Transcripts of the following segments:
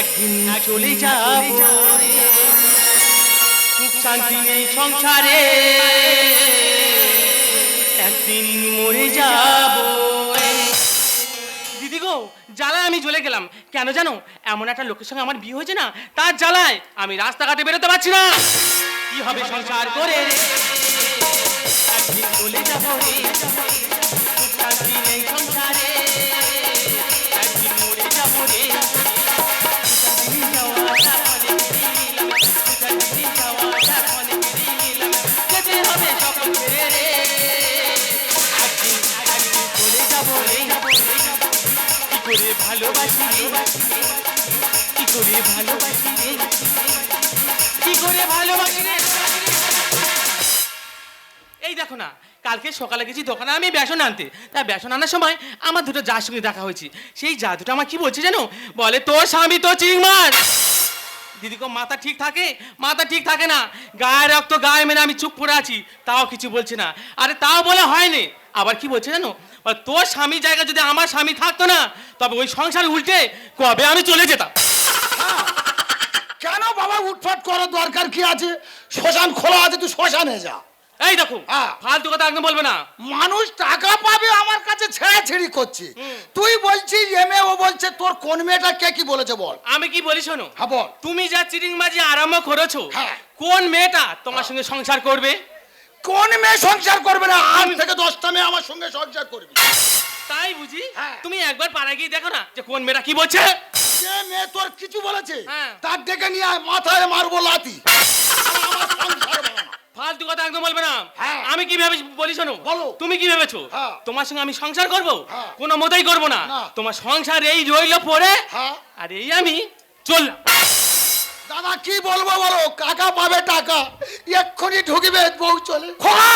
একদিন চলে যাব। সুখ শান্তি নেই সংসারে। একদিন মরে যাব। দিদি গো জ্বালায় আমি চলে গেলাম। কেন জানো? এমন একটা লোকের সঙ্গে আমার বিয়ে হয়েছে না তার জ্বালায় আমি রাস্তাঘাটে বেরোতে পারছি না। কি হবে সংসার করে? একদিন চলে যাব। সুখ শান্তি নেই সংসারে। একদিন মরে যাব রে। এই দেখো না, কালকে সকালে গেছি দোকানে, আমি বেসন আনতে। তা বেসন আনার সময় আমার দুটো যার সঙ্গে দেখা হয়েছে। সেই যা দুটো আমার কি বলছে জানো? বলে, তোর স্বামী তো চিং মাছ দিদি কো, মাথা ঠিক থাকে? মাথা ঠিক থাকে না। গায়ে রক্ত, গায়ে মেনে আমি চুপ করে আছি। তাও কিছু বলছে না। আরে তাও বলে হয়নি। আবার কি বলছে জানো? তোর স্বামীর জায়গা যদি আমার স্বামী থাকতো না তবে ওই সংসার উল্টে কবে আমি চলে যেতাম? কেন বাবা উঠফাট করার দরকার কি আছে? শ্মশান খোলা আছে তুই শ্মশানে যা। এই দেখো হ্যাঁ। ফালতু কথা একদম বলবে না। মানুষ টাকা পাবে আমার কাছে ছেড়াছেড়ি করছে। তুই বলছিস এমএ ও বলছে তোর কোন মেয়েটা কে কি বলেছে বল। আমি কি বলি শোনো? হ্যাঁ বল। তুমি যা চিরিংবাজি আরম্ভ করেছ হ্যাঁ। কোন মেয়েটা তোমার সঙ্গে সংসার করবে? কোন মেয়ে সংসার করবে না আট থেকে দশটা মেয়ে আমার সঙ্গে সংসার করবে তাই বুঝি হ্যাঁ। তুমি একবার পাড়া গিয়ে দেখো না যে কোন মেয়েটা কি বলছে যে মেয়ে তোর কিছু বলেছে হ্যাঁ। তার ডেকে নিয়ে আয়, মাথায় মারবো লাতি আমার সংসার বাবা। ফালতু কথা একদম বলবে না হ্যাঁ। আমি কি ভেবে বলি শোনো বলো। তুমি কি ভেবেছো হ্যাঁ। তোমার সঙ্গে আমি সংসার করব হ্যাঁ। কোনো মতেই করব না না। তোমার সংসার এই রইল পড়ে হ্যাঁ আর এই আমি চললাম দাদা কি বলব বলো? কাকা পাবে টাকা। এক্ষুনি ঢুকিবে বউ চলে। খোকা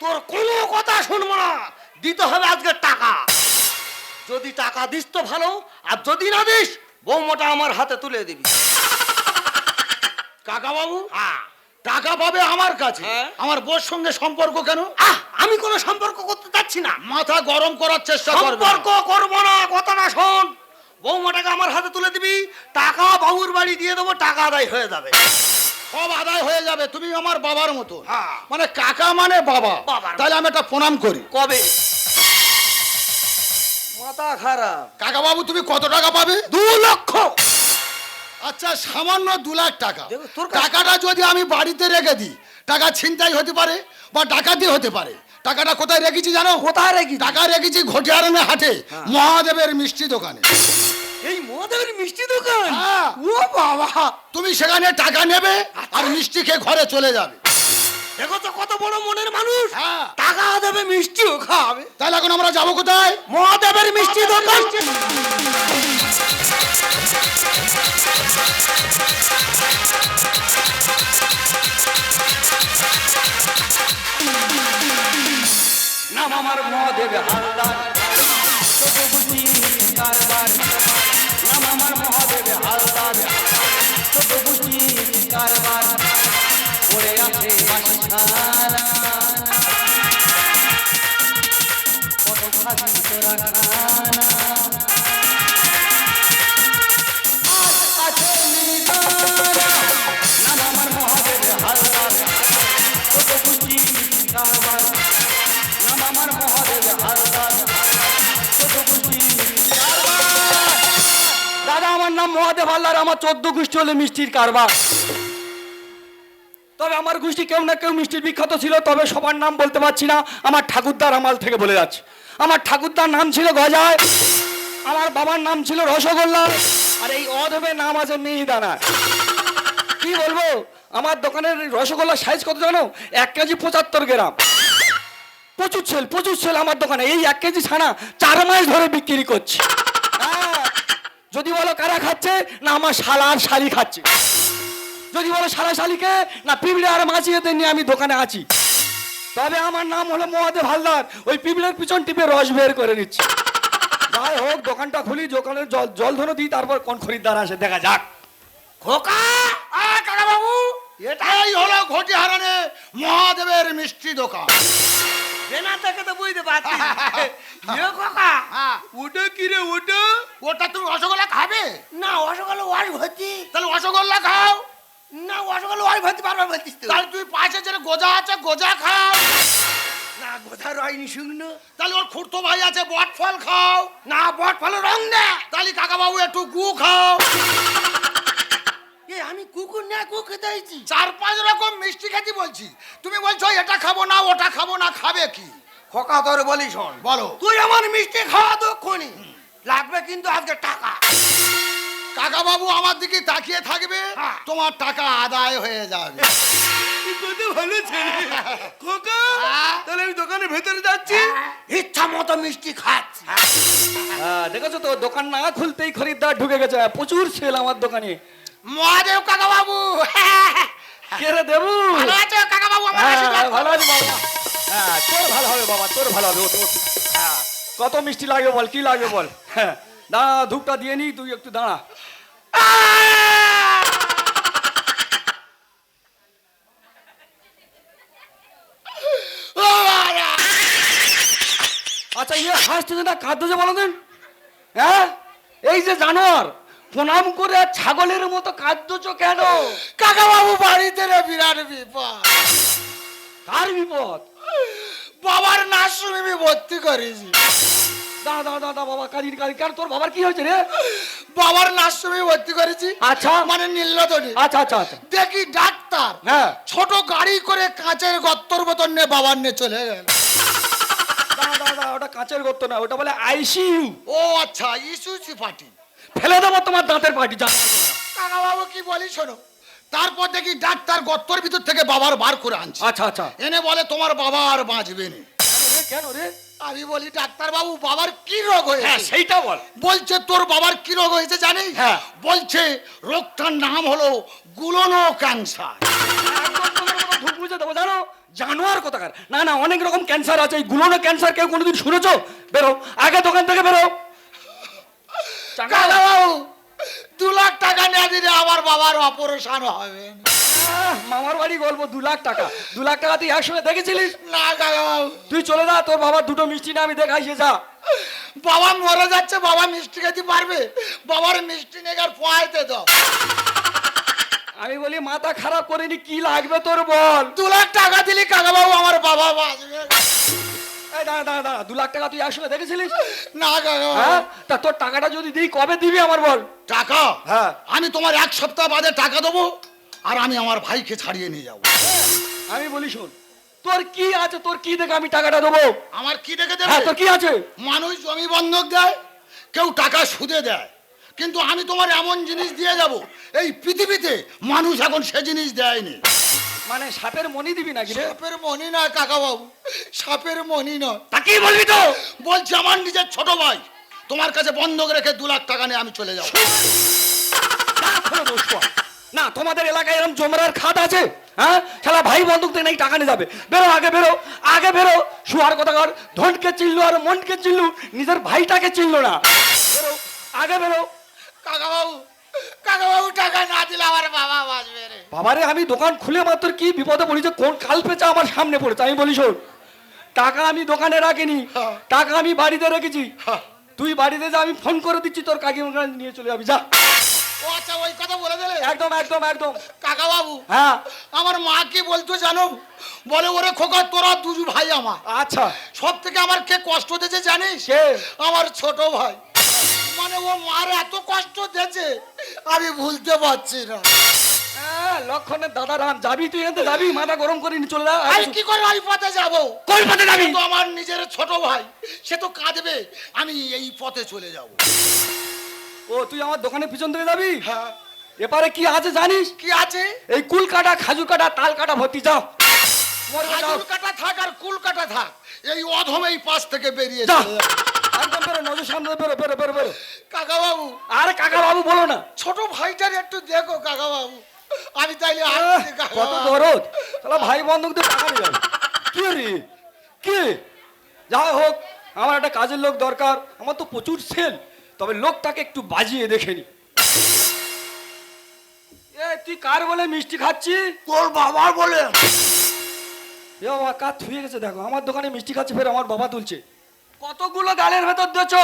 তোর কোনো কথা শুনব না। দিতে হবে আজকে টাকা। যদি টাকা দিস তো ভালো আর যদি না দিস বৌমাটা আমার হাতে তুলে দিবি। কাকা বাবু হ্যাঁ। টাকা পাবে আমার কাছে। হ্যাঁ। আমার বউর সঙ্গে সম্পর্ক কেন? আহ আমি কোনো সম্পর্ক করতে চাচ্ছি না। মাথা গরম করার চেষ্টা করবে সম্পর্ক করব না কথাটা শোন। বৌমাটাকে আমার হাতে তুলে দিবি টাকা বাবুর বাড়ি দিয়ে দেবো টাকা আদায় হয়ে যাবে। সব আদায় হয়ে যাবে তুমি আমার বাবার মতো। হ্যাঁ। মানে কাকা মানে বাবা। তাহলে আমি একটা প্রণাম করি। কবে? মাথা খারাপ। কাকা বাবু তুমি কত টাকা পাবে? দু লক্ষ। আচ্ছা সামান্য দু লাখ টাকা। টাকাটা যদি আমি বাড়িতে রেখে দিই টাকা ছিনতাই হতে পারে বা ডাকাতি হতে পারে। টাকাটা কোথায় রেখেছি জানো? কোথায় রেখি টাকা রেখেছি ঘটিয়ারনে হাটে হ্যাঁ। মহাদেবের মিষ্টি দোকানে। এই মহাদেবের মিষ্টি দোকান? হ্যাঁ। ও বাবা। তুমি সেখানে টাকা নেবে আর মিষ্টি খেয়ে ঘরে চলে যাবে। দেখো তো কত বড় মনের মানুষ। হ্যাঁ। টাকা দেবে মিষ্টিও খাওয়াবে তাহলে এখন আমরা যাব কোথায়? মহাদেবের মিষ্টি দোকান। নাম আমার মহাদেব হালদার। নাম মহাদেব আমার চোদ্দ গোষ্ঠী হলে মিষ্টির কারবার। তবে আমার গোষ্ঠী কেউ না কেউ মিষ্টির বিখ্যাত ছিল, তবে সবার নাম বলতে পারছি না। আমার ঠাকুরদার আমাল থেকে বলে যাচ্ছে। আমার ঠাকুরদার নাম ছিল গজায়, আমার বাবার নাম ছিল রসগোল্লা, আর এই অধবের নাম আছে মিহিদানা কি বলব? আমার দোকানের রসগোল্লার সাইজ কত জানো? এক কেজি পঁচাত্তর গ্রাম। প্রচুর সেল প্রচুর সেল আমার দোকানে। এই এক কেজি ছানা চার মাস ধরে বিক্রি করছি। যদি বলো কারা খাচ্ছে? না, আমার শালা আর শালি খাচ্ছে। যদি বলো সারা শালিকে, না পিবলে আর মাছিয়েতে নিয়ে আমি দোকানে আছি। তবে আমার নাম হলো মহাদেব হালদার। ওই পিবলের পিছন টিপে রস বের করে নিচ্ছি। যাই হোক, দোকানটা খুলি দোকানের জল জল ধরো দিই, তারপর কোন খরিদ্দার আসে, দেখা যাক। খোকা! বাবু এটাই হলো ঘটি হারানে মহাদেবের মিষ্টি দোকান। থেকে তো বুঝতে পারছি ইয়ে কাকা হ্যাঁ। ওটা কি রে ওটা? ওটা তুমি রসগোল্লা খাবে? না রসগোল্লা ভর্তি। তাহলে রসগোল্লা খাও। না রসগোল্লা ভর্তি বারবার তো তাহলে তুই পাশে যে গোজা আছে গোজা খাও। না রয়নি শুকনো। তাহলে ওর খুঁড়তো ভাই আছে বট ফল খাও। না বট ফল রং না তাহলে কাকা বাবু একটু গু খাও। আমি কুকুর না কুকুর খেতে আইছি চার পাঁচ রকম মিষ্টি খেতে বলছি। তুমি বলছো এটা খাব না ওটা খাব না খাবে কি? খোকা তোর বলি শোন। বলো। তুই আমার মিষ্টি খাওয়া দক্ষণি। লাগবে কিন্তু আজকে টাকা। কাকা বাবু আমার দিকে তাকিয়ে থাকবে হ্যাঁ। তোমার টাকা আদায় হয়ে যাবে। কত ভালো ছেলে খোকা হ্যাঁ। তাহলে আমি দোকানের ভেতরে যাচ্ছি। ইচ্ছা মতো মিষ্টি খাচ্ছি। হ্যাঁ। দেখেছ তো দোকান না খুলতেই খরিদ্দার ঢুকে গেছে। প্রচুর সেল আমার দোকানে। মহাদেব কাকা বাবু কে রে দেবু? ভালো আছো কাকা বাবু আমার হ্যাঁ, আশীর্বাদ ভালো। আছি বাবা। হ্যাঁ তোর ভালো হবে বাবা তোর ভালো হবে ওঠ। হ্যাঁ কত মিষ্টি লাগবে বল কি লাগবে বল। হ্যাঁ দাঁড়া ধূপটা দিয়ে নি তুই একটু দাঁড়া। আচ্ছা ইয়ে হাসতেছে না কাঁদতেছে বলো দেন? হ্যাঁ এই যে জানোয়ার প্রণাম করে ছাগলের মতো কাঁদতেছ কেন? কাকা বাবু বাড়িতে রে বিরাট বিপদ। কার বিপদ? বাবার নার্সিং আমি ভর্তি করেছি। দাঁড়া দাঁড়া বাবা কাঁদির কাঁদি কার তোর বাবার কি হয়েছে রে? বাবার নার্সিং আমি ভর্তি করেছি। আচ্ছা। মানে নীলনদনে আচ্ছা আচ্ছা আচ্ছা। দেখি ডাক্তার। হ্যাঁ। ছোট গাড়ি করে কাঁচের গত্তর বোতল নিয়ে বাবার নিয়ে চলে গেল। দাঁড়া দাঁড়া, ওটা কাঁচের গর্ত না ওটা বলে আইসিইউ। ও আচ্ছা ইসুসি পার্টি ফেলে দেবো তোমার দাঁতের পাটি জানো কাকা বাবু কি বলি শোনো? তারপর দেখি ডাক্তার গত্তর ভিতর থেকে বাবার বার করে আনছে। আচ্ছা আচ্ছা। এনে বলে তোমার বাবা আর বাঁচবে না। কেন রে? আমি বলি ডাক্তার বাবু বাবার কি রোগ হ্যাঁ হয়েছে সেইটা বল। বলছে তোর বাবার কি রোগ হয়েছে জানিস? হ্যাঁ। বলছে রোগটার নাম হলো গুলনো ক্যান্সার। মুছে দেবো জানো? জানোয়ার কোথাকার? না না অনেক রকম ক্যান্সার আছে। এই গুলোনো ক্যান্সার কেউ কোনোদিন শুনেছো? বেরো আগে দোকান থেকে বেরো। দু লাখ টাকা নিয়ে দিলে আমার বাবার অপারেশন হবে না। মামার বাড়ি গল্প দু লাখ টাকা। দু লাখ টাকা তুই একসঙ্গে দেখেছিলিস? না তুই চলে যা তোর বাবার দুটো মিষ্টি না আমি দেখাইছে যা। বাবা মরে যাচ্ছে বাবা মিষ্টি খেতে পারবে। বাবার মিষ্টি নিয়ে আর পোয়াইতে দাও। আমি বলি মাথা খারাপ করিনি কি লাগবে তোর বল? দু লাখ টাকা দিলি কাকা বাবু আমার বাবা বাঁচবে। এই দাঁড়া দাঁড়া দাঁড়া দু লাখ টাকা তুই একসঙ্গে দেখেছিলিস? না কাকা হ্যাঁ? তা তোর টাকাটা যদি দিই কবে দিবি আমার বল? টাকা? হ্যাঁ। আমি তোমার এক সপ্তাহ বাদে টাকা দেবো আর আমি আমার ভাইকে ছাড়িয়ে নিয়ে যাব। আমি বলি শোন তোর কি আছে তোর কি দেখে আমি টাকাটা দেবো? আমার কি দেখে হ্যাঁ দেবে তোর কি আছে? মানুষ জমি বন্ধক দেয় কেউ টাকা সুদে দেয়। কিন্তু আমি তোমার এমন জিনিস দিয়ে যাব এই পৃথিবীতে মানুষ এখন সে জিনিস দেয়নি। মানে সাপের মনি দিবি নাকি রে? সাপের মনি নয় কাকা বাবু সাপের মনি নয়। তা কি বলবি তো? বলছি আমার নিজের ছোট ভাই। তোমার কাছে বন্ধক রেখে দু লাখ টাকা নিয়ে আমি চলে যাব। না তোমাদের এলাকায় এরকম জমরার খাত আছে? হ্যাঁ? শালা ভাই বন্ধুক দিয়ে নাকি টাকা নিয়ে যাবে? বেরো আগে বেরো আগে বেরো। শুয়ার কথা কর ধনকে চিনলো আর মনকে চিনলু নিজের ভাইটাকে চিনলো না। বেরো আগে বেরো। কাকা বাবু কাকা বাবু টাকা না দিলে আমার বাবা বাঁচবে রে। বাবারে আমি দোকান খুলে মাত্র কি বিপদে পড়েছে কোন কাল পেঁচা আমার সামনে পড়েছে? আমি বলি শোন টাকা আমি দোকানে রাখিনি হ্যাঁ। টাকা আমি বাড়িতে রেখেছি। তুই বাড়িতে যা আমি ফোন করে দিচ্ছি তোর কাকিমা নিয়ে চলে যাবি যা। ও আচ্ছা ওই কথা বলে দিলে? একদম একদম একদম। কাকা বাবু হ্যাঁ। আমার মা কি বলতো জানো? বলে ওরে খোকা তোরা দুজু ভাই আমার। আচ্ছা। সব থেকে আমার কে কষ্ট দিয়েছে জানিস? আমার ছোট ভাই। মানে ও মার এত কষ্ট দিয়েছে আমি ভুলতে পারছি না। হ্যাঁ, লক্ষণের দাদা রাম যাবি তুই এখান যাবি? মাথা গরম করে নিয়ে চলে যা। আমি কি করে ওই পথে যাব? কোন পথে যাবি? তো আমার নিজের ছোট ভাই সে তো কাঁদবে আমি এই পথে চলে যাব। ও তুই আমার দোকানের পিছন থেকে যাবি? হ্যাঁ। এপারে কি আছে জানিস? কি আছে? এই কুল কাটা খাজুর কাটা তাল কাটা ভর্তি যাও। খাজুর কাটা থাক আর কুল কাটা থাক এই অধম এই পাশ থেকে বেরিয়ে যা। একদম বেরো? নজর সামনে বেরো বেরো বেরো বেরো। কাকা বাবু আরে কাকা বাবু বলো না। ছোট ভাইটার একটু দেখো কাকা বাবু আমি তাইলে আহ, আসছি কত দরদ। তাহলে ভাই টাকা কি রে? কি? যাই হোক আমার একটা কাজের লোক দরকার। আমার তো প্রচুর সেল। তবে লোকটাকে একটু বাজিয়ে দেখে নি। এ তুই কার বলে মিষ্টি খাচ্ছি তোর বাবার বলে। এ বাবা কার থুয়ে গেছে দেখো। আমার দোকানে মিষ্টি খাচ্ছে ফের আমার বাবা তুলছে। কতগুলো গালের ভেতর দিয়েছ?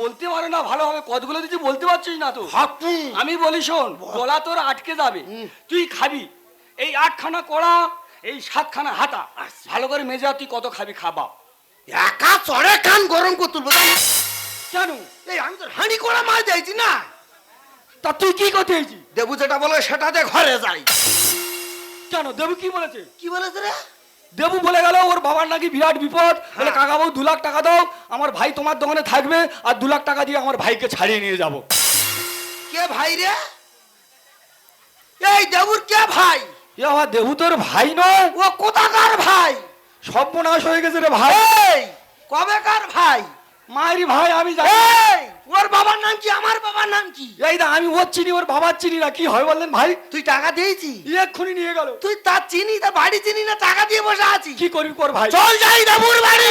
বলতে পারে না ভালোভাবে কতগুলো দিচ্ছি বলতে পারছিস না তো? আমি বলি শোন গলা তোর আটকে যাবে। তুই খাবি। এই আটখানা কড়া এই সাতখানা হাতা। ভালো করে মেজা তুই কত খাবি খাবা। একা চড়ে কান গরম করে তুলবো কেন? এই আমি তো হাঁড়ি কড়া মাছ দিয়েছি না? তা তুই কি করতে হয়েছি দেবু যেটা বলে সেটা সেটাতে ঘরে যাই। কেন? দেবু কি বলেছে? কি বলেছে রে? দেবু বলে গেল ওর বাবার নাকি বিরাট বিপদ। বলে কাকা বাবু দু লাখ টাকা দাও আমার ভাই তোমার দোকানে থাকবে আর দু লাখ টাকা দিয়ে আমার ভাইকে ছাড়িয়ে নিয়ে যাব। কে ভাই রে? এই দেবুর কে ভাই? এ আমার দেবু তোর ভাই নয়। ও কোথাকার ভাই? সর্বনাশ হয়ে গেছে রে ভাই। কবেকার ভাই? মায়েরই ভাই আমি জানি ওর বাবার নাম কি? আমার বাবার নাম কি? এই দা আমি ওর চিনি ওর বাবার চিনি না। কি হয় বললেন ভাই? তুই টাকা দিয়েছি এক্ষুনি নিয়ে গেল। তুই তার চিনি তার বাড়ি চিনি না টাকা দিয়ে বসে আছিস? কি করবি কর ভাই? চল যাই দেবুর বাড়ি।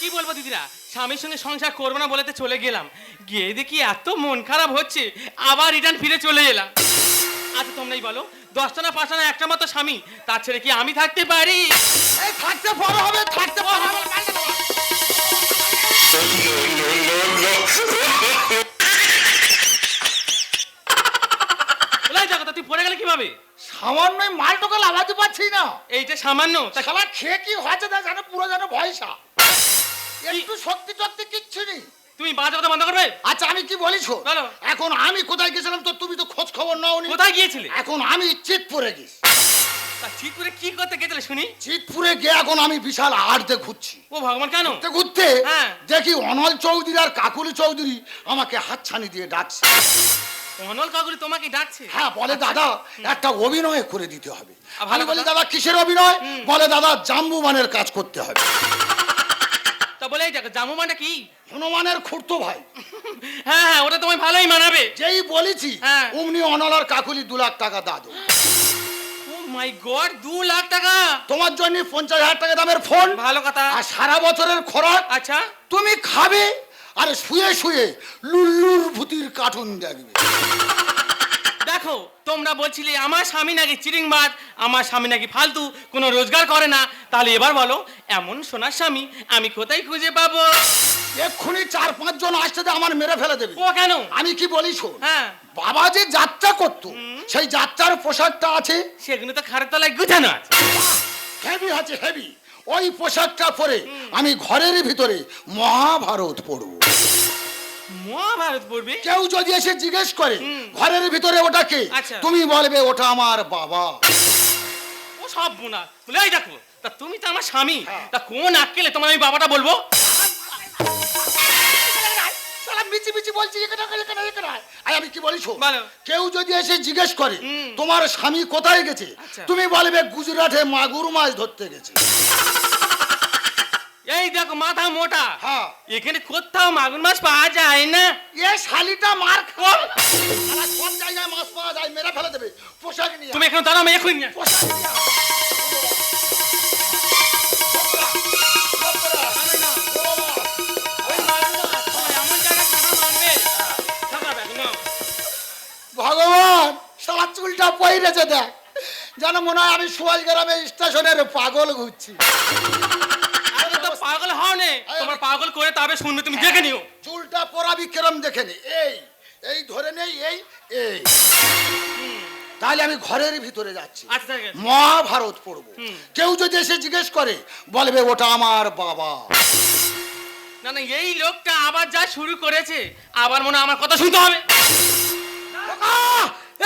কি বলব দিদিরা? স্বামীর সঙ্গে সংসার করব না বলেতে চলে গেলাম। গিয়ে দেখি এত মন খারাপ হচ্ছে আবার রিটার্ন ফিরে চলে এলাম। আচ্ছা তোমরাই বলো দশটা না পাঁচটা না একটা মতো স্বামী তার ছেড়ে কি আমি থাকতে পারি? থাকতে বড় হবে থাকতে বড় হবে। তুই পড়ে গেলে কীভাবে? সামান্য মালটোকে লাভাতে পারছি না। এইটা সামান্য খেয়ে কি হয়েছে তা জানো পুরো জানো ভয়সা। একটু শক্তি টক্তি কিচ্ছু নেই। তুমি বাজে কথা বন্ধ করবে? আচ্ছা আমি কি বলিস বলো। এখন আমি কোথায় গেছিলাম তো তুমি তো খোঁজ খবর নাওনি। কোথায় গিয়েছিলে? এখন আমি চিতপুরে গেছি তা ঠিক কি করতে গেছিলে শুনি? চিতপুরে গিয়ে এখন আমি বিশাল আড়তে ঘুরছি। ও ভগবান কেন? ঘুরতে ঘুরতে হ্যাঁ। দেখি অনল চৌধুরী আর কাকুলি চৌধুরী আমাকে হাতছানি দিয়ে ডাকছে। অনল কাকুলি তোমাকে ডাকছে? হ্যাঁ বলে দাদা একটা অভিনয় করে দিতে হবে। ভালো আমি বলি দাদা কিসের অভিনয়? বলে দাদা জাম্বুমানের কাজ করতে হবে। তা বলে জামু মানে কি? হনুমানের খুঁড়তো ভাই। হ্যাঁ হ্যাঁ ওটা তোমায় ভালোই মানাবে। যেই বলেছি হ্যাঁ। অমনি অনল আর কাকুলি দু লাখ টাকা দাদু মাই গড দু লাখ টাকা? তোমার জন্য পঞ্চাশ হাজার টাকা দামের ফোন ভালো কথা। আর সারা বছরের খোরাক আচ্ছা। তুমি খাবে আর শুয়ে শুয়ে লুল্লুর ভূতির কার্টুন দেখবে। দেখো তোমরা বলছিলে আমার স্বামী নাকি চিরিং মাছ আমার স্বামী নাকি ফালতু কোনো রোজগার করে না। তাহলে এবার বলো এমন সোনার স্বামী আমি কোথায় খুঁজে পাবো? এক্ষুনি চার পাঁচ জন আসতে দে, আমার মেরে ফেলে দেবে। ও কেন? আমি কি বলি শোন হ্যাঁ। বাবা যে যাত্রা করতো সেই যাত্রার পোশাকটা আছে? সেগুলো তো খারের তলায় গুছানো আছে। হেভি আছে হেভি ওই পোশাকটা পরে আমি ঘরের ভিতরে মহাভারত পড়ব। মহাভারত পড়বে কেউ যদি এসে জিজ্ঞেস করে ঘরের ভিতরে ওটাকে আচ্ছা। তুমি বলবে ওটা আমার বাবা। ও সব বোনা। বলে এই দেখো তা তুমি তো আমার স্বামী। হ্যাঁ। তা কোন আক্কেলে তোমার আমি বাবাটা বলব? মিচি মিচি বলছি এখানে এখানে এখানে আর আমি কি বলি কেউ যদি এসে জিজ্ঞেস করে তোমার স্বামী কোথায় গেছে? আচ্ছা। তুমি বলবে গুজরাটে মাগুর মাছ ধরতে গেছে। এই দেখো মাথা মোটা। হ্যাঁ। এখানে কোথাও মাগুর মাছ পাওয়া যায় না। এ শালিটা মার খাও শালা কোন জায়গায় মাছ পাওয়া যায় মেরে ফেলে দেবে। পোশাক নিয়ে তুমি এখানে দাঁড়াও আমি এখনই নিয়ে পোশাক নিয়ে ভগবান শালা চুলটা পইরেছে দেখ। যেন মনে হয় আমি সুয়াজ গ্রামে স্টেশনের পাগল ঘুরছি। পাগল হও নে। তোমার পাগল করে তবে শুনবে তুমি দেখে নিও। চুলটা পরাবি কেরম দেখে নে? এই এই ধরে নেই এই এই। তাহলে আমি ঘরের ভিতরে যাচ্ছি। আচ্ছা মহাভারত পড়ব। কেউ যদি এসে জিজ্ঞেস করে বলবে ওটা আমার বাবা। না না এই লোকটা আবার যা শুরু করেছে আবার মনে আমার কথা শুনতে হবে।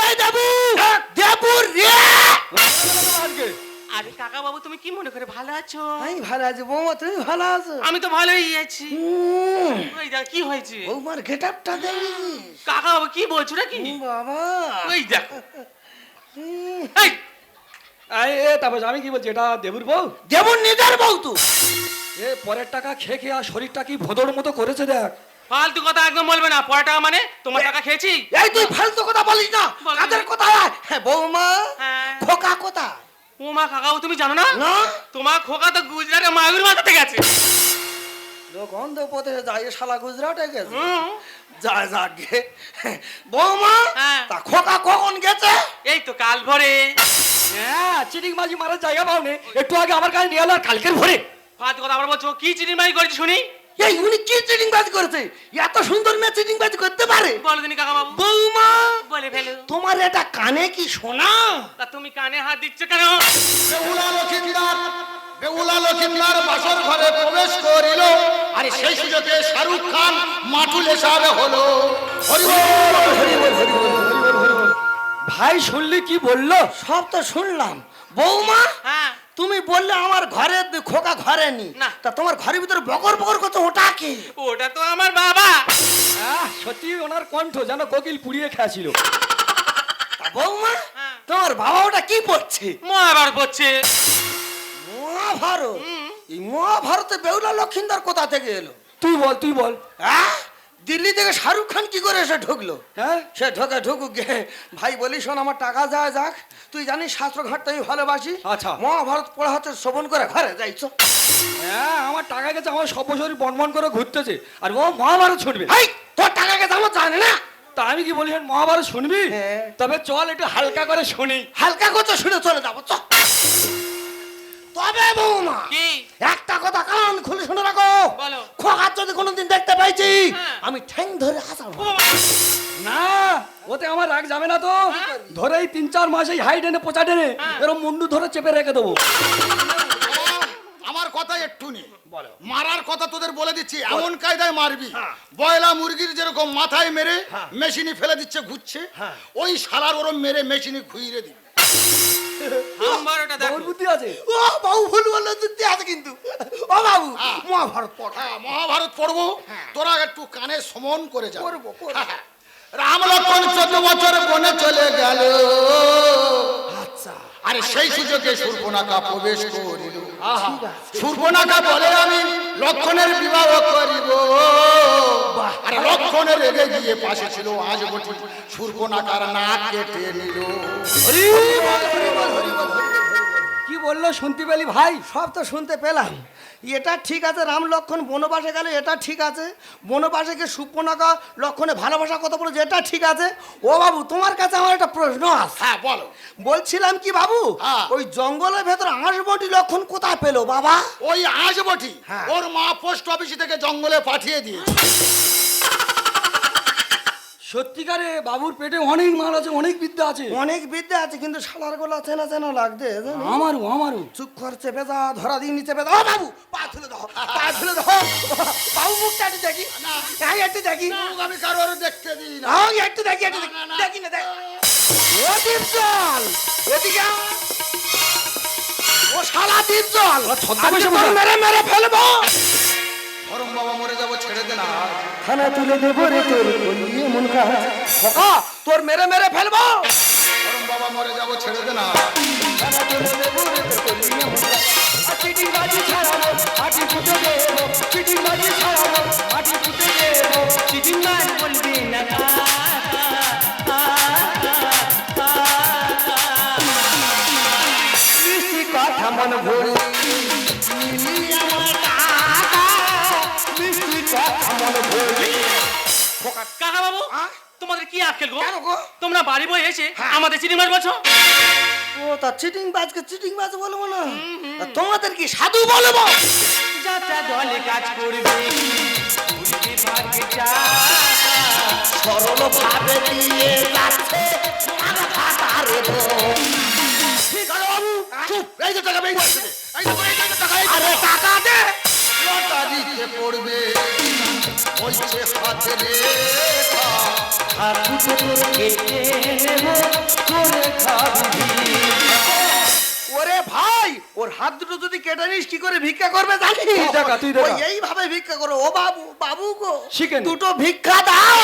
এই দেবু! দেবু রে! আরে কাকা বাবু তুমি কি মনে করে ভালো আছো? আমি ভালো আছি বৌমা তুমি ভালো আছো? আমি তো ভালোই আছি। ওই দেখ কি হয়েছে? বৌমার গেট আপটা দেখি কাকা বাবু কি বলছো নাকি? বাবা। ওই দেখো। এ তারপর আমি কি বলছি এটা দেবুর বউ? দেবুর নিজের বউ তো। এ পরের টাকা খেয়ে খেয়ে আর শরীরটা কি ভোদর মতো করেছে দেখ। ফালতু কথা একদম বলবে না পড়া টাকা মানে তোমার টাকা খেয়েছি? এই তুই ফালতু কথা বলিস না। কাদের কথা হ্যাঁ বৌমা হ্যাঁ। খোকা কথা ও মা কাকাও তুমি জানো না? তোমার খোকা তো গুজরাটে মাগুর মাথাতে গেছে। লোক অন্ধপথে যায় এ শালা গুজরাটে গেছে। যা যাক গে। বৌমা হ্যাঁ। তা খোকা কখন গেছে? এই তো কাল ভরে। হ্যাঁ চিটিং বাজি মারার জায়গা পাওনি। একটু আগে আমার কাছে নিয়ে এলো আর কালকের ভরে। ফাজ কথা আবার বলছো কি চিনিমাই করেছি শুনি? এই উনি কি চিটিং বাজ করেছে? এত সুন্দর মেয়ে চিটিং বাজ করতে পারে? বলো দিনি কাকা বাবু বৌমা! বলে ফেলো। তোমার এটা কানে কি শোনা? তা তুমি কানে হাত দিচ্ছ কেন? বেহুলা লক্ষিন্দার বেহুলা লক্ষিন্দার বাসর ঘরে প্রবেশ করিল। আর সেই সুযোগে শাহরুখ খান মাটুল হিসাবে হলো। হরি বল, হরি বল, হরি বল। ভাই শুনলি কি বলল? সব তো শুনলাম। বৌমা! হ্যাঁ। তুমি বললে আমার ঘরে খোকা ঘরে নি। না। তা তোমার ঘরের ভিতরে বকর বকর করতে ওটা কি? ওটা তো আমার বাবা। আহ, সত্যি ওনার কণ্ঠ যেন কোকিল পুড়িয়ে খেয়েছিল তা বৌমা হ্যাঁ। তোমার বাবা ওটা কি পড়ছে মহাবার পড়ছে মহাভারত? এই মহাভারতে বেউলা লক্ষিন্দার কোথা থেকে এলো? তুই বল তুই বল। হ্যাঁ? দিল্লি থেকে শাহরুখ খান কি করে এসে ঢুকলো? হ্যাঁ? সে ঢোকে ঢুকুক। গে ভাই বলি শোন আমার টাকা যায় যাক। তুই জানিস শাস্ত্র ঘাটতে আমি ভালোবাসি। আচ্ছা। মহাভারত পড়া হচ্ছে শ্রবণ করে ঘরে যাইছ হ্যাঁ আমার টাকা গেছে আমার সব বছরই বনবন করে ঘুরতেছে। আর ও মহাভারত শুনবে। হাই তোর টাকা গেছে আমার জানে না। তা আমি কি বলি মহাভারত শুনবি? হ্যাঁ। তবে চল একটু হালকা করে শুনি। হালকা কথা শুনে চলে যাব চ তবে বৌমা কি? একটা কথা কান খুলে শুনে রাখো। বলো। খোকার যদি কোনোদিন দেখতে পাইছি হ্যাঁ। আমি ঠ্যাং ধরে হাসাবো। না ওতে আমার রাগ যাবে না তো। ধরেই তিন চার মাস এই হাই টেনে পোচা টেনে এরকম মুন্ডু ধরে চেপে রেখে দেবো। আমার কথা একটু নি মারার কথা তোদের বলে দিচ্ছি এমন কায়দায় মারবি। বয়লা মুরগির যেরকম মাথায় মেরে মেশিনি ফেলে দিচ্ছে ঘুরছে ওই শালার ওরম মেরে মেশিনি ঘুইরে দিবি। আমার দেখো। বুদ্ধি আছে? ও বাবু ভুল বলল যুক্তি আছে কিন্তু। ও বাবু হ্যাঁ। মহাভারত পড়। হ্যাঁ মহাভারত পড়ব। তোরা একটু কানে সমন করে যা। হ্যাঁ, রাম লক্ষণ চোদ্দ বছর বনে চলে গেল। আচ্ছা। আরে সেই সুযোগে সুর্পনাকা প্রবেশ করিল। সুর্পনাকা বলে আমি লক্ষণের বিবাহ করিব। আর লক্ষণের রেগে গিয়ে পাশে ছিল আজ বটি সুর্পনাকার নাক কেটে নিল। কি বলল শুনতে পেলি? ভাই সব তো শুনতে পেলাম। এটা ঠিক আছে রাম লক্ষণ বনবাসে গেলে এটা ঠিক আছে। বনবাসে গিয়ে সুপনাকা লক্ষণে ভালোবাসা কথা বলেছে এটা ঠিক আছে। ও বাবু তোমার কাছে আমার একটা প্রশ্ন আছে। হ্যাঁ বলো। বলছিলাম কি বাবু হ্যাঁ। ওই জঙ্গলের ভেতর আঁশবটি লক্ষণ কোথায় পেল বাবা? ওই আঁশবটি হ্যাঁ। ওর মা পোস্ট অফিস থেকে জঙ্গলে পাঠিয়ে দিয়েছে। সত্যিকারে বাবুর পেটে অনেক মাল আছে অনেক বিদ্যা আছে। অনেক বিদ্যা আছে কিন্তু শালার গোলা চেনা চেনা লাগছে জানো? আমারও আমারও। চুপ কর চেপে যা ধরা দিন চেপে ও বাবু পা তুলে দাও পা তুলে দাও। বাবু মুখটা একটু দেখি। হ্যাঁ একটু দেখি। আমি কারোর দেখতে দিই না। হ্যাঁ একটু দেখি একটু দেখি। না, না। দেখি না ও দীপজল এদিকে। ও শালা দীপজল মেরে মেরে ফেলব! ধরম বাবা মরে যাব ছেড়ে দে না। থানা তুলে দেবো রে তোর বলিয়ে মন খোকা তোর মেরে মেরে ফেলব। ওরম বাবা মরে যাব ছেড়ে দে না। থানা তুলে দেবো রে তোর বলিয়ে মন কাজ কি আজকেল গো? কেন গো? তোমরা বাড়ি বই এসে হ্যাঁ। আমাদের চিনি মাছ বলছো? ও তা চিটিং বাজকে চিটিং বাজ বলব না তোমাদের কি সাধু বলব যাত্রা দলে কাজ করবে। সরল ভাবে দিয়ে যাচ্ছে যে টাকা যে যে যে দে। লটারিতে পড়বে। বলছে আর দুটো কেটে নেব করে খাবি ওরে ভাই ওর হাত দুটো যদি কেটে নিস কি করে ভিক্ষা করবে জানিস? তুই দেখা, তুই দেখা। এইভাবে ভিক্ষা করো। ও বাবু বাবু গো শিখে দুটো ভিক্ষা দাও।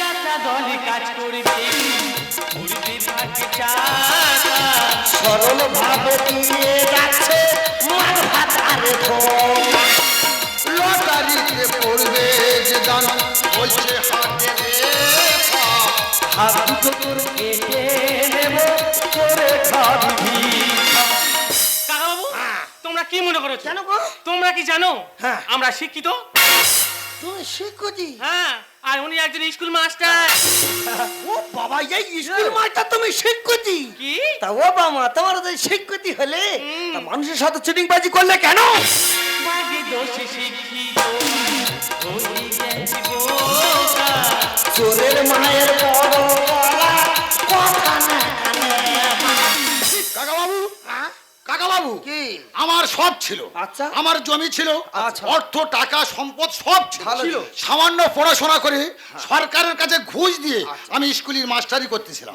যাত্রা দলে কাজ করবে উঠবে ভাগ্যে চাকা। সরল ভাবে দিয়ে যাচ্ছে মার ভাতারে লটারিতে পড়বে যে দান বলছে হাতে হাত দুটো তোর কেটে নেব করে খাবি ভিক্ষা। তোমরা কি মনে করছ? কেন গো? তোমরা কি জানো? হ্যাঁ। আমরা শিক্ষিত। তুমি শিক্ষতি হ্যাঁ আর উনি একজন স্কুল মাস্টার ও বাবা এই স্কুল মাস্টার তুমি শিক্ষতি কি? তা ও বাবা তোমার যে শিক্ষতি হলে? তা মানুষের সাথে চিটিং বাজি করলে কেন? বাগে দোষে শিক্ষিত বোকা। চোরের মায়ের বড় কথা কাকা বাবু কি? আমার সব ছিল। আচ্ছা। আমার জমি ছিল আচ্ছা। অর্থ টাকা সম্পদ সব ছিল। ছিল। সামান্য পড়াশোনা করে সরকারের কাছে ঘুষ দিয়ে আমি স্কুলের মাস্টারি করতেছিলাম।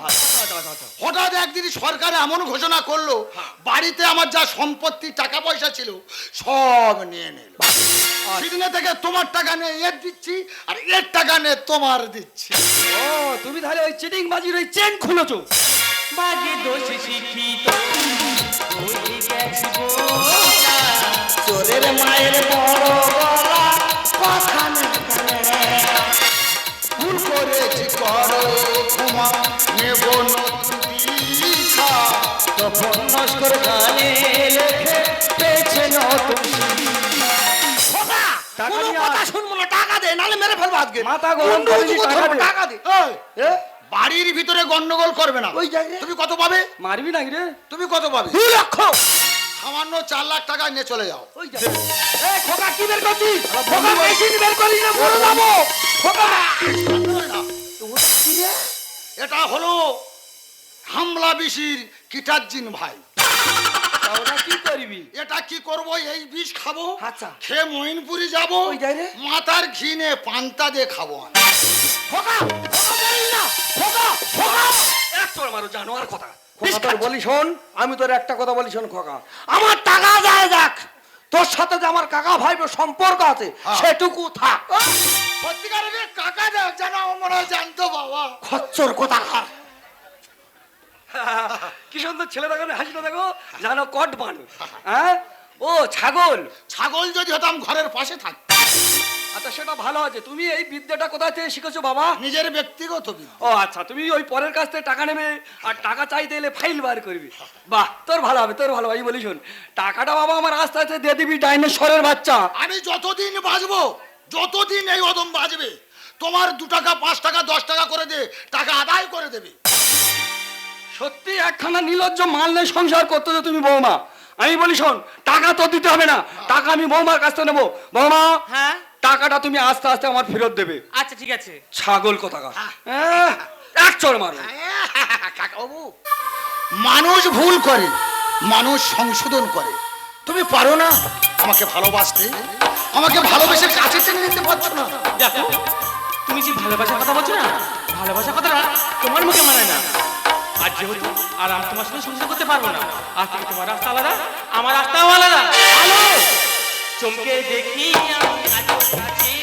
হঠাৎ একদিন সরকার এমন ঘোষণা করল বাড়িতে আমার যা সম্পত্তি টাকা পয়সা ছিল সব নিয়ে নিল। সেদিনে থেকে তোমার টাকা নিয়ে এর দিচ্ছি আর এর টাকা নিয়ে তোমার দিচ্ছি। ও তুমি তাহলে ওই চিটিং বাজির ওই চেন খুলেছো। বাগে দোষে বোকা। চোরের মায়ের বড় গলা কথা ভুল করেছি করো ক্ষমা নেব নদীখা তখন নস্কর গানে লেখে পেয়েছে নতুন টাকা। শুনব দে নালে মেরে ফেলব আজকে মাথা গরম টাকা দে। বাড়ির ভিতরে গন্ডগোল করবে না। ওই জায়গায়? তুমি কত পাবে? মারবি নাকি রে? তুমি কত পাবে? দু লক্ষ। সামান্য চার লাখ টাকা নিয়ে চলে যাও। ওই জায়গায়। এ, খোকা কি বের করছিস? খোকা মেশিন বের করিস না মরে যাব। খোকা। ওটা কি রে? এটা হলো হামলা বিশির কিটার্জিন ভাই। ওটা কি করবি? এটা কি করব? এই বিষ খাব। আচ্ছা। খেয়ে মইনপুরি যাব। ওই যাই রে। মাথার ঘিনে পান্তা দিয়ে খাব আমি। খোকা! খোকা খোকা! খোকা! এক তোর মারো জানোয়ার কথা। তোর বলি শোন আমি তোর একটা কথা বলি শোন খোকা। আমার টাকা যায় যাক। তোর সাথে যে আমার কাকা ভাই সম্পর্ক আছে হ্যাঁ। সেটুকু থাক। সত্যিকারের কাকা যা- যেন মনে হয় জানতো বাবা। খচ্চর কোথাকার। কি সুন্দর ছেলে দেখো হাসিটা দেখো জানো কট বানু। হ্যাঁ? ও ছাগল। ছাগল যদি হতাম ঘরের পাশে থাক। আচ্ছা সেটা ভালো আছে। তুমি এই বিদ্যাটা কোথা থেকে শিখেছো বাবা? নিজের ব্যক্তিগত ও আচ্ছা তুমি ওই পরের কাছ থেকে টাকা নেবে আর টাকা চাইতে এলে ফাইল বার করবি। বাহ তোর ভালো হবে তোর ভালো হবে। বলি শোন টাকাটা বাবা আমার আস্তে আস্তে দিয়ে দিবি ডাইনোসরের বাচ্চা। আমি যতদিন বাঁচবো যতদিন এই অদম বাঁচবে তোমার দু টাকা পাঁচ টাকা দশ টাকা করে দে টাকা আদায় করে দেবে। সত্যি একখানা নির্লজ্জ মাল নিয়ে সংসার করতে যে তুমি বৌমা? আমি বলি শোন টাকা তো দিতে হবে না। টাকা আমি বৌমার কাছ থেকে নেব। বৌমা হ্যাঁ? টাকাটা তুমি আস্তে আস্তে আমার ফেরত দেবে। আচ্ছা ঠিক আছে। ছাগল কোথাকার? হ্যাঁ, এক চড় মারো। কাকাবাবু মানুষ ভুল করে মানুষ সংশোধন করে। তুমি পারো না আমাকে ভালোবাসতে। আমাকে ভালোবেসে কাছে টেনে নিতে পারছ না। দেখো তুমি যে ভালোবাসার কথা বলছো না ভালোবাসার কথাটা তোমার মুখে মানায় না। আর যেহেতু আর আমি তোমার সঙ্গে সংসার করতে পারব না, আর তুমি তোমার রাস্তা আলাদা, আমার রাস্তাও আলাদা। চমকে দেখি আমি কাছে।